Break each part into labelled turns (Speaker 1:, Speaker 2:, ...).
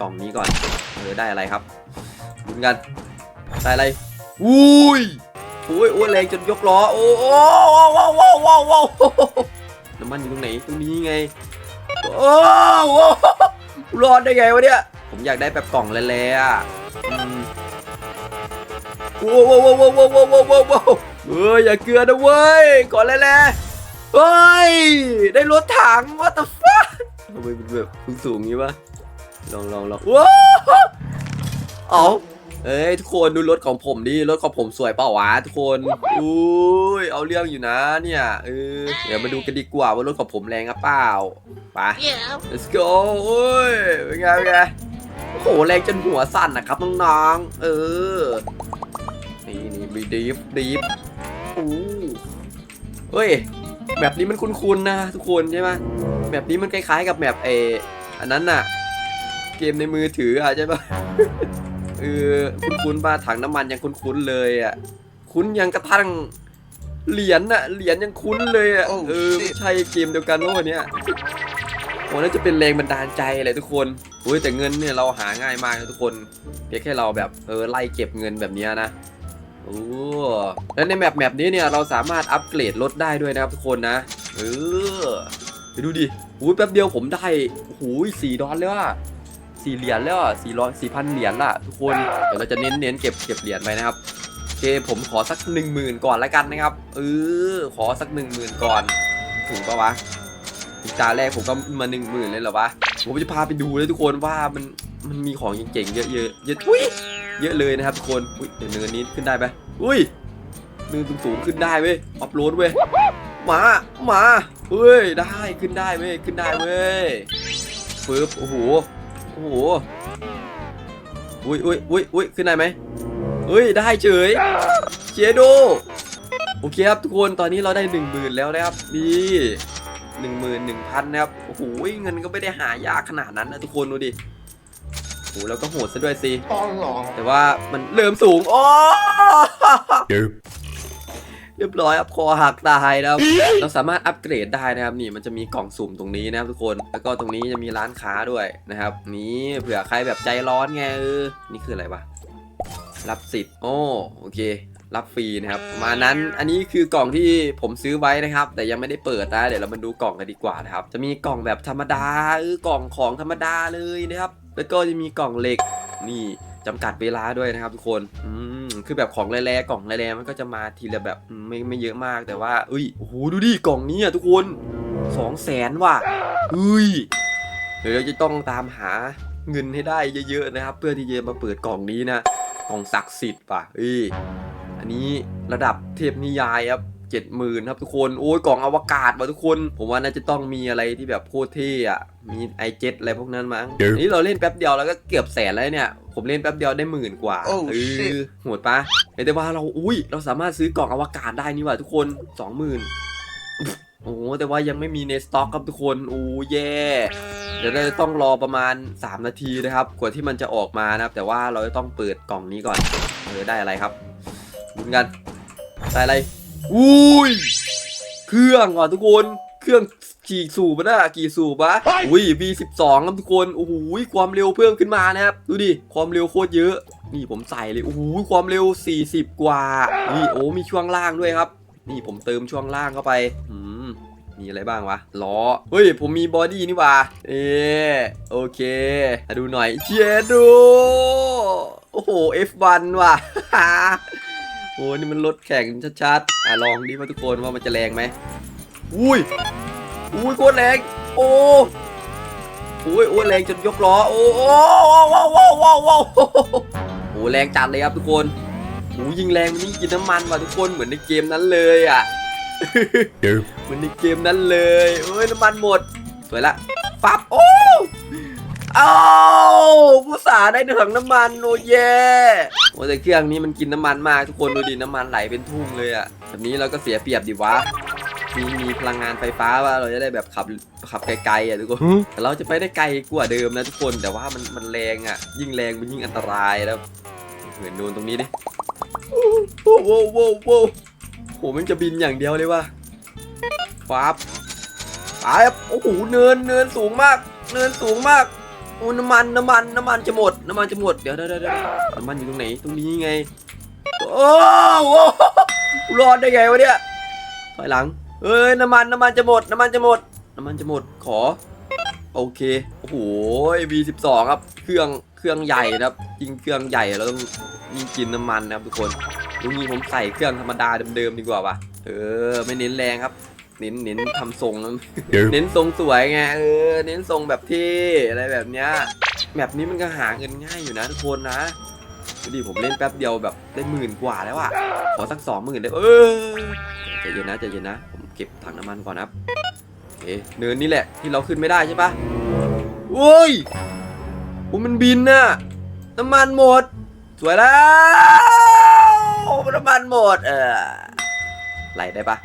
Speaker 1: กล่องนี้ก่อนเออได้อะไรครับลุ้นกันได้อะไรอุ้ยโอ้ยอ้ยแรงจนยกล้อโอ้โอ้ว้าวว้าวว้าวว้าวน้ำมันอยู่ตรงไหนตรงนี้ไงโอ้โหรอดได้ไงวะเนี่ยผมอยากได้แบบกล่องแร่ๆอะอืมโว้วว้าวว้าวว้าวว้าวว้าวว้าวว้าวเอออย่าเกลือนะเว้ยก่อนแร่ๆเฮ้ยได้รถถัง what the fuck ทำไมเป็นแบบสูงๆงี้วะ ลองลองลองว้าวเอาเอ้ยทุกคนดูรถของผมดิรถของผมสวยเปล่าวะทุกคนอุ้ยเอาเรื่องอยู่นะเนี่ยเออเดี๋ยวมาดูกันดีกว่าว่ารถของผมแรงหรือเปล่าไป
Speaker 2: Yeah.
Speaker 1: let's go โอ้ยเป็นไงเป็นไงโอ้โหแรงจนหัวสั่นนะครับน้องๆเออนี่นี่บีดีฟดีฟอู้เฮ้ยแบบนี้มันคุ้นๆนะทุกคนใช่ไหมแบบนี้มันคล้ายๆกับแบบเอออันนั้นน่ะ เกมในมือถืออะใช่ปะเออคุ้นๆป่ะถังน้ำมันยังคุ้นๆเลยอะ คุ้นยังกระทั่งเหรียญน่ะเหรียญยังคุ้นเลยอะ
Speaker 2: Oh,
Speaker 1: เออไม่ใช่เกมเดียวกันวะวันเนี้ยโอ้น่าจะเป็นแรงบันดาลใจอะไรทุกคนอุ้ยแต่เงินเนี่ยเราหาง่ายมากนะทุกคน เพียงแค่เราแบบเออไล่เก็บเงินแบบเนี้ยนะ โอ้แล้วในแมปแมปนี้เนี่ยเราสามารถอัปเกรดรถได้ด้วยนะครับทุกคนนะเออไปดูดิอุ้ยแป๊บเดียวผมได้โอ้โหสี่ดอลเลยว่ะ สี่เหรียญแล้วอะสี่ร้อยสี่พันเหรียญละทุกคนเดี๋ยวเราจะเน้นเน้นเก็บเก็บเหรียญไปนะครับโอเคผมขอสักหนึ่งหมื่นก่อนละกันนะครับเออขอสักหนึ่งหมื่นก่อนถึงปะวะถึงตาแรกผมก็มาหนึ่งหมื่นเลยเหรอวะผมจะพาไปดูเลยทุกคนว่ามันมันมีของเจ๋งๆเยอะๆเยอะเยอะทุยเยอะเลยนะครับทุกคนอุ้ยเดี๋ยวเนินนี้ขึ้นได้ไหมอุ้ยเนินสูงๆขึ้นได้เว้ยอัพโหลดเว้ยมามาเฮ้ยได้ขึ้นได้เว้ยขึ้นได้เว้ยปึ๊บโอ้โห อ้โหอุ้ยอุ้ยอุ้ยอุ้ยขึ้นได้ไหมเฮ้ยได้เฉยเชโดโอเคครับทุกคนตอนนี้เราได้หนึ่งหมื่นแล้วนะครับดีหนึ่งหมื่นหนึ่งพันนะครับโอ้โหเงินก็ไม่ได้หายากขนาดนั้นนะทุกคนดูดิโอ้โหแล้วก็โหดซะด้วยสิ
Speaker 2: Oh no.
Speaker 1: แต่ว่ามันเริ่มสูงโอ้
Speaker 3: Nope.
Speaker 1: เรียบร้อยครับคอหักตายนะครับ เราสามารถอัปเกรดได้นะครับนี่มันจะมีกล่องสุ่มตรงนี้นะครับทุกคนแล้วก็ตรงนี้จะมีร้านค้าด้วยนะครับ นี่เผื่อใครแบบใจร้อนไงเออนี่คืออะไรวะรับสิทธิ์โอ้โอเครับฟรีนะครับประมาณนั้นอันนี้คือกล่องที่ผมซื้อไว้นะครับ แต่ยังไม่ได้เปิดนะเดี๋ยวเรามาดูกล่องกันดีกว่านะครับ จะมีกล่องแบบธรรมดาเออกล่องของธรรมดาเลยนะครับ แล้วก็จะมีกล่องเหล็กนี่จำกัดเวลาด้วยนะครับทุกคนอืม คือแบบของแร่ๆกล่องแร่ๆมันก็จะมาทีละแบบไม่ไม่เยอะมากแต่ว่าอุ้ยโอ้โหดูดิกล่องนี้อะทุกคนสองแสนว่ะอุ้ยเดี๋ยวเราจะต้องตามหาเงินให้ได้เยอะๆนะครับ เพื่อที่จะมาเปิดกล่องนี้นะกล่องศักดิ์สิทธิ์ป่ะเอ้ยอันนี้ระดับเทพนิยายครับ เจ็ดหมื่นครับทุกคน โอ้ยกล่องอวกาศว่ะทุกคน ผมว่าน่าจะต้องมีอะไรที่แบบโคตรเท่อะมีไอเจ็ตอะไรพวกนั้นมั้ง
Speaker 3: เดี๋ยว
Speaker 1: อันนี้เราเล่นแป๊บเดียวแล้วก็เกือบแสนแล้วเนี่ย ผมเล่นแป๊บเดียวได้หมื่นกว่า
Speaker 2: Oh
Speaker 1: เอ
Speaker 2: shit
Speaker 1: อโหดปะเอ้ยแต่ว่าเรา อุ้ย เราสามารถซื้อกล่องอวกาศได้นี่ว่ะทุกคนสองหมื่นโอ้โหแต่ว่ายังไม่มีในสต็อกครับทุกคน โอ้แย่ เดี๋ยวเราจะต้องรอประมาณ 3 นาทีนะครับ กว่าที่มันจะออกมานะครับ แต่ว่าเราจะต้องเปิดกล่องนี้ก่อน เออได้อะไรครับดูกัน ได้อะไร อุ้ย เครื่องว่ะทุกคน เครื่องกี่สูบอะนะกี่สูบวะอุ้ย V12 ครับทุกคนโอ้โหความเร็วเพิ่มขึ้นมานะครับ ดูดิ ความเร็วโคตรเยอะ นี่ผมใส่เลยโอ้โหความเร็ว 40 กว่า นี่โอ้มีช่วงล่างด้วยครับ นี่ผมเติมช่วงล่างเข้าไปอืมมีอะไรบ้างวะ ล้อ เฮ้ย ผมมีบอดี้นี่หว่า เออโอเคมาดูหน่อยเจดู โอ้โห F1 ว่ะ โอ้นี่มันรถแข่งชัดๆ อะลองดิว่าทุกคนว่ามันจะแรงไหมอุ้ย อุ้ยโคตรแรง โอ้อุ้ยโอ้ยแรงจนยกล้อ โอ้โอ้ว้าวว้าวว้าวว้าวโอ้แรงจัดเลยครับทุกคนโอ้ยิงแรงมันยิ่งกินน้ำมันว่ะทุกคนเหมือนในเกมนั้นเลยอะ
Speaker 3: Nope.
Speaker 1: เหมือนในเกมนั้นเลยเอ้ยน้ำมันหมด สวยละฟับโอ้ เอาผู้สาห์ได้ถังน้ำมันโอ้เย่โอ้แต่เครื่องนี้มันกินน้ำมันมากทุกคนดูดิน้ำมันไหลเป็นทุ่งเลยอะแบบนี้เราก็เสียเปรียบดิวะมีมีพลังงานไฟฟ้าว่าเราจะได้แบบขับขับไกลๆอะทุกคนแต่เราจะไปได้ไกลกว่าเดิมนะทุกคนแต่ว่ามันมันแรงอะ ยิ่งแรงมันยิ่งอันตรายแล้วเหมือนโดนตรงนี้ดิโอ้โหโอ้โหโอ้โหโหมันจะบินอย่างเดียวเลยว่ะฟ้าบไปครับโอ้โหเนินเนินสูงมาก เนินสูงมาก โอ้น้ำมันน้ำมันน้ำมันจะหมดน้ำมันจะหมดเดี๋ยวเดี๋ยวเดี๋ยวน้ำมันอยู่ตรงไหนตรงนี้ไงโอ้โหรอดได้ไงวะเนี่ยถอยหลังเอ้ยน้ำมันน้ำมันจะหมดน้ำมันจะหมดน้ำมันจะหมดขอ โอเคโอ้โห V12 ครับเครื่องเครื่องใหญ่นะครับยิงเครื่องใหญ่เราต้องยิงกินน้ำมันนะครับทุกคนลุงนี้ผมใส่เครื่องธรรมดาเดิมๆดีกว่าว่ะเออไม่เน้นแรงครับ เน้นเน้นทำทรงแล้ว
Speaker 3: Derp.
Speaker 1: เน้นทรงสวยไงเออเน้นทรงแบบเท่อะไรแบบเนี้ยแบบนี้มันก็หาเงินง่ายอยู่นะทุกคนนะดูดิผมเล่นแป๊บเดียวแบบได้หมื่นกว่าแล้วอะขอสักสองหมื่นได้เออใจเย็นนะใจเย็นนะ ผมเก็บถังน้ำมันก่อนนะครับเอ๊ะเนินนี่แหละที่เราขึ้นไม่ได้ใช่ปะโอ้ยโอ้มันบินน่ะน้ำมันหมด สวยแล้วน้ำมันหมดเออไหลได้ปะ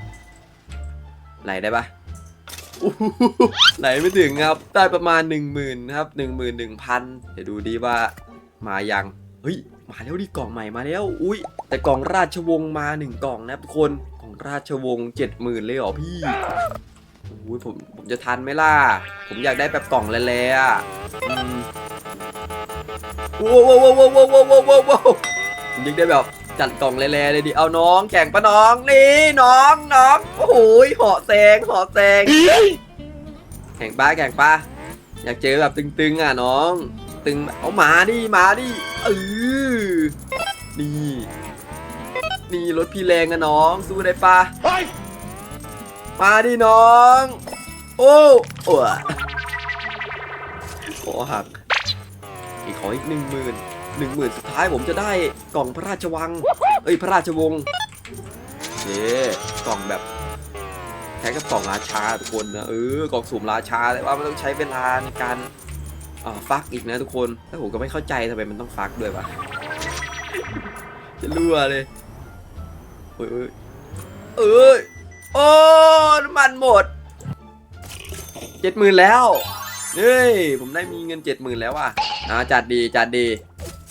Speaker 1: ไหลได้ปะไหลไม่ถึงครับ ได้ประมาณ 1 0,000นครับ1 1 0 0 0 เดี๋ยวดูดีว่ามายังเฮ้ยมาแล้วดิกล่องใหม่มาแล้ว อุ้ยแต่กล่องราชวงศ์มา 1 กล่องนะทุกคนกล่องราชวงศ์70,000เลยเหรอพี่อุ้ยผมผมจะทันไหมล่ะ ผมอยากได้แบบกล่องแล่ๆอะว้าวว้าวว้าวว้าวว้าวว้าวยังได้แบบ จัดกล่องแร่ๆเลยดิเอาน้องแข่งปะน้องนี่น้องน้องโอ้โหเหาะแซงเหาะแซงแข่งป้าแข่งป้าอยากเจอแบบตึงๆอะน้อง ตึงเอามาดิมาดิเออนี่นี่รถพี่แรงนะน้องสู้ได้ปะมาดิน้อง โอ้โอ้ขอหักอีกขออีกหนึ่งหมื่น หนึ่งหมื่นสุดท้ายผมจะได้กล่องพระราชวัง เอ้ยพระราชวงศ์เย้กล่องแบบใช้กับกล่องราชาทุกคนนะเออกล่องสุ่มราชาแต่ว่ามันต้องใช้เวลาในการฟักอีกนะทุกคนแล้วผมก็ไม่เข้าใจทำไมมันต้องฟักด้วยวะจะรั่วเลยเอ้ยเอ้ยเอ้ยโอ้น้ำมันหมดเจ็ดหมื่นแล้วเฮ้ยผมได้มีเงินเจ็ดหมื่นแล้วว่ะอ่าจัดดีจัดดี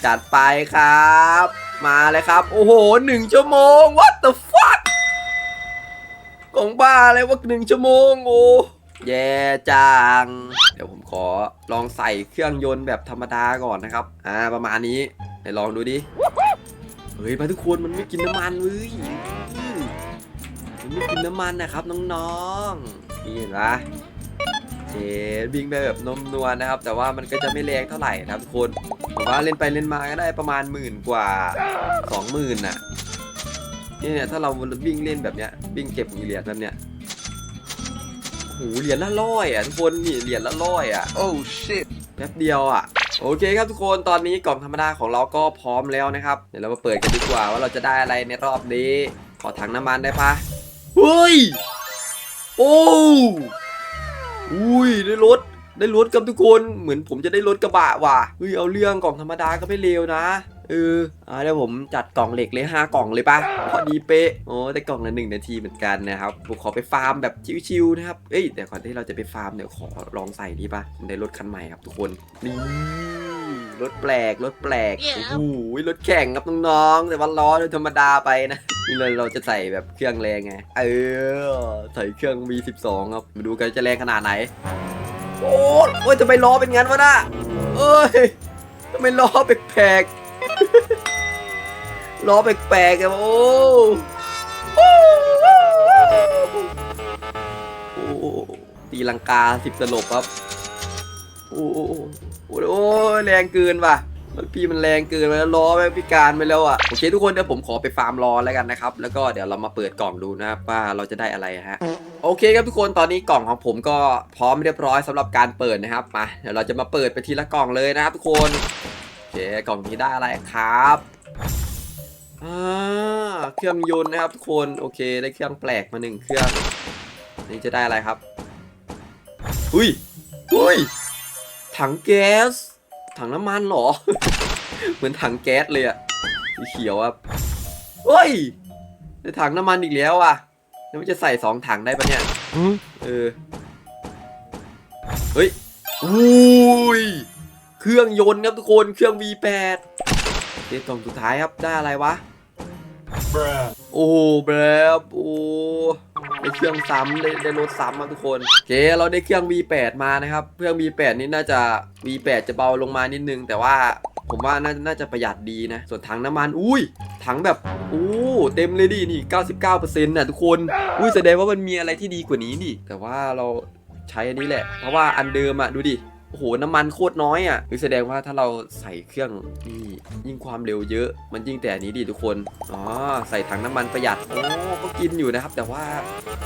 Speaker 1: จัดไปครับ มาเลยครับ โอ้โหหนึ่งชั่วโมง what the fuck ของบ้าอะไรวะหนึ่งชั่วโมงโอ้แย่จัง เดี๋ยวผมขอลองใส่เครื่องยนต์แบบธรรมดาก่อนนะครับ อ่า ประมาณนี้ไหนลองดูดิ เฮ้ยมาทุกคนมันไม่กินน้ำมันเว้ยมมันไม่กินน้ำมันนะครับน้องๆนี่เห็นปะ เจ๊วิ่งไปแบบนมนวลนะครับ แต่ว่ามันก็จะไม่แรงเท่าไหร่นะครับทุกคนผมว่าเล่นไปเล่นมาก็ได้ประมาณหมื่นกว่าสองหมื่นน่ะนี่เนี่ยถ้าเราวิ่งเล่นแบบเนี้ยวิ่งเก็บเหรียญแบบเนี้ยโอ้โหเหรียญละร้อยอะทุกคนนี่เหรียญละร้อยอะ
Speaker 3: Oh shit.
Speaker 1: แป๊บเดียวอะโอเคครับทุกคนตอนนี้กล่องธรรมดาของเราก็พร้อมแล้วนะครับเดี๋ยวเรามาเปิดกันดีกว่าว่าเราจะได้อะไรในรอบนี้ ขอถังน้ำมันได้ปะเฮ้ยโอ้ อุ้ยได้รถได้รถกับทุกคนเหมือนผมจะได้รถกระบะว่ะเฮ้ยเอาเรื่องกล่องธรรมดาก็ไม่เลวนะ เอออ่าเดี๋ยวผมจัดกล่องเหล็กเลยห้ากล่องเลยปะพอดีเป๊ะโอ้ได้กล่องละหนึ่งนาทีเหมือนกันนะครับผมขอไปฟาร์มแบบชิวๆนะครับเอ้ยแต่ก่อนที่เราจะไปฟาร์มเดี๋ยวขอลองใส่นี่ปะผมได้รถคันใหม่ครับทุกคนนี่รถแปลกรถแปลกโอ้โหรถแข่งครับน้องๆแต่ว่าล้อโดยธรรมดาไปนะนี่เลยเราจะใส่แบบเครื่องแรงไงเออใส่เครื่อง V12 ครับมาดูกันจะแรงขนาดไหนโอ้โอ้ยทำไมล้อเป็นงั้นวะน่ะเอ้ยทำไมล้อแปลกๆ ล้อแปลกๆอะโอ้โอ้โอ้ตีลังกาสิบตลบครับ โอ้โอ้โอ้โอ้ยแรงเกินว่ะมันพี่มันแรงเกินไปแล้วล้อแม่งพิการไปแล้วอะโอเคทุกคนเดี๋ยวผมขอไปฟาร์มรอแล้วกันนะครับ แล้วก็เดี๋ยวเรามาเปิดกล่องดูนะครับว่าเราจะได้อะไรฮะโอเคครับทุกคนตอนนี้กล่องของผมก็พร้อมเรียบร้อยสำหรับการเปิดนะครับมาเดี๋ยวเราจะมาเปิดไปทีละกล่องเลยนะครับทุกคน กล่องนี้ได้อะไรครับอ่าเครื่องยนต์นะครับทุกคนโอเคได้เครื่องแปลกมาหนึ่งเครื่องนี่จะได้อะไรครับอุ้ยอุ้ยถังแก๊ส ถังน้ำมันเหรอ เหมือนถังแก๊สเลยอะสีเขียวครับเฮ้ยได้ถังน้ำมันอีกแล้วอะแล้วมันจะใส่สองถังได้ปะเนี่ยเออเฮ้ยอุ้ย เครื่องยนต์ครับทุกคนเครื่อง V8 เดี๋ยวกล่องสุดท้ายครับได้อะไรวะโอ้แบบโอ้ได้เครื่องซ้ำได้ได้รถซ้ำมาทุกคนโอเคเราได้เครื่อง V8 มานะครับ เครื่อง V8 นี่น่าจะ V8 จะเบาลงมานิดนึง แต่ว่าผมว่าน่าน่าจะประหยัดดีนะ ส่วนถังน้ำมัน อุ้ย ถังแบบ อู้เต็มเลยดินี่ 99%น่ะทุกคน อุ้ยแสดงว่ามันมีอะไรที่ดีกว่านี้ดิแต่ว่าเราใช้อันนี้แหละ เพราะว่าอันเดิมอะดูดิ โอ้โหน้ำมันโคตรน้อยอะคือแสดงว่าถ้าเราใส่เครื่องนี่ยิ่งความเร็วเยอะ มันยิ่งแต่นี้ดีทุกคนอ๋อใส่ถังน้ำมันประหยัดโอ้ก็กินอยู่นะครับ แต่ว่า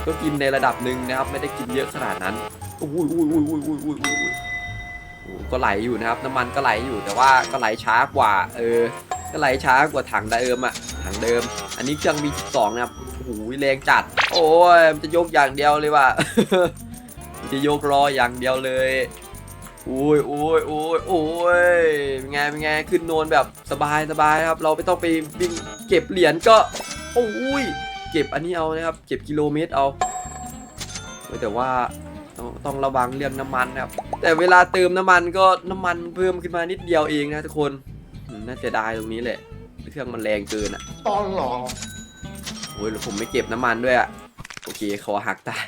Speaker 1: ก็กินในระดับหนึ่งนะครับ ไม่ได้กินเยอะขนาดนั้นอุ้ยอุ้ยอุ้ยอุ้ยอุ้ยอุ้ยอุ้ยก็ไหลอยู่นะครับ น้ำมันก็ไหลอยู่แต่ว่าก็ไหลช้ากว่า เออ ก็ไหลช้ากว่าถังเดิมอะถังเดิม อันนี้เครื่องมี12นะครับโอ้โหแรงจัด โอ้ยมันจะยกอย่างเดียวเลยว่ะจะยกรออย่างเดียวเลย อ้ยโอ้ยโอ้ยโอ้ยเป็นไงเป็นไงขึ้นโนนแบบสบายสบายครับ เราไม่ต้องไปวิ่งเก็บเหรียญก็โอ้ยเก็บอันนี้เอานะครับ เก็บกิโลเมตรเอาเว้ยแต่ว่าต้องต้องระวังเรื่องน้ำมันนะครับ แต่เวลาเติมน้ำมันก็น้ำมันเพิ่มขึ้นมานิดเดียวเองนะทุกคนอืมน่าเสียดายตรงนี้แหละเครื่องมันแรงเกินอะ
Speaker 2: ตอนหรอ
Speaker 1: โอ้ยแล้วผมไม่เก็บน้ำมันด้วยอะโอเคขอหักตาย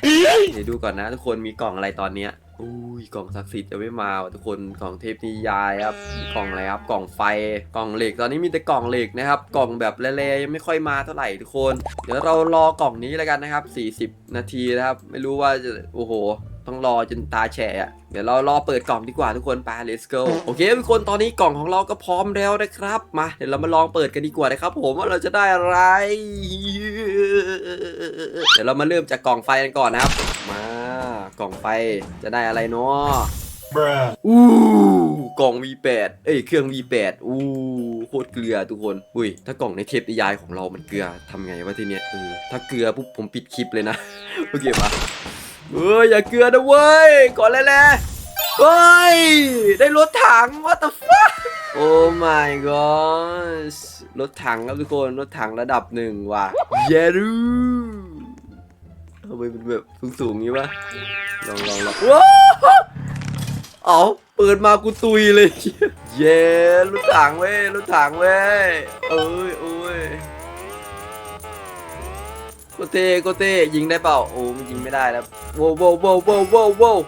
Speaker 1: เดี๋ยวดูก่อนนะ ทุกคนมีกล่องอะไรตอนเนี้ย อุ้ยกล่องศักดิ์สิทธิ์จะไม่มาว่ะทุกคนกล่องเทพนิยายครับกล่องอะไรครับกล่องไฟกล่องเหล็กตอนนี้มีแต่กล่องเหล็กนะครับ กล่องแบบเละๆยังไม่ค่อยมาเท่าไหร่ทุกคน เดี๋ยวเรารอกล่องนี้แล้วกันนะครับ 40 นาทีนะครับ ไม่รู้ว่าจะโอ้โห ต้องรอจนตาแฉะอะ เดี๋ยวเรารอเปิดกล่องดีกว่าทุกคนไป let's go โอเคทุกคนตอนนี้กล่องของเราก็พร้อมแล้วนะครับ มาเดี๋ยวเรามาลองเปิดกันดีกว่านะครับ ผมว่าเราจะได้อะไร เดี๋ยวเรามาเริ่มจากกล่องไฟกันก่อนนะครับ มากล่องไฟจะได้อะไรเนาะ
Speaker 3: Bruh.
Speaker 1: อู้กล่อง V8 เอ้ยเครื่อง V8 อู้โคตรเกลือทุกคน อุ้ย ถ้ากล่องในเทปนิยายของเรามันเกลือทำไงวะทีเนี้ยเออถ้าเกลือปุ๊บผมปิดคลิปเลยนะ โอเคปะ เอ้ยอย่าเกลือนะเว้ยก่อนเลยแหละเฮ้ย ได้รถถัง what the fuck โอ้ my god รถถังครับทุกคน รถถังระดับหนึ่งว่ะ เยรูทำไมเป็นแบบสูงๆงี้วะลองลองลองว้าวเอาเปิดมากูตุยเลย เย้รถถังเว้ยรถถังเว้ยเอ้ยโอ้ย โกเต้โกเต้ยิงได้เปล่าโอ้มันยิงไม่ได้แล้วโว้วโว้วโว้วโว้วโว้วโว้ว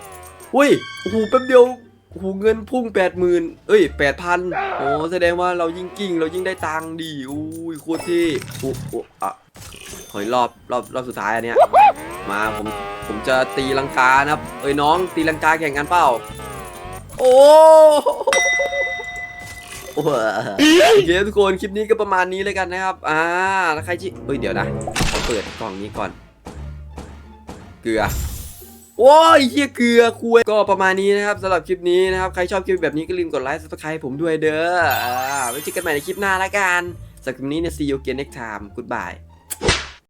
Speaker 1: อุ้ยโอ้โหแป๊บเดียวโอ้โหเงินพุ่งแปดหมื่นเอ้ยแปดพันโอ้แสดงว่าเรายิ่งกิ้งเรายิ่งได้ตังค์ดีอุ้ยโคตรเท่โอ้โอ้อะถอยรอบรอบรอบสุดท้ายอันเนี้ยมาผมผมจะตีลังกานะครับเอ้ยน้องตีลังกาแข่งกันเปล่าโอ้ โอ้โหโอเคทุกคนคลิปนี้ก็ประมาณนี้เลยกันนะครับ อ่าแล้วใครที่เฮ้ยเดี๋ยวนะขอเปิดกล่องนี้ก่อน เกลือโอ้ยเฮียเกลือคุยก็ประมาณนี้นะครับสำหรับคลิปนี้นะครับ ใครชอบคลิปแบบนี้ก็ลืมกดไลค์ซับสไครต์ผมด้วยเด้ออ่าไว้เจอกันใหม่ในคลิปหน้าละกันสำหรับคลิปนี้เนี่ย see you again next time goodbye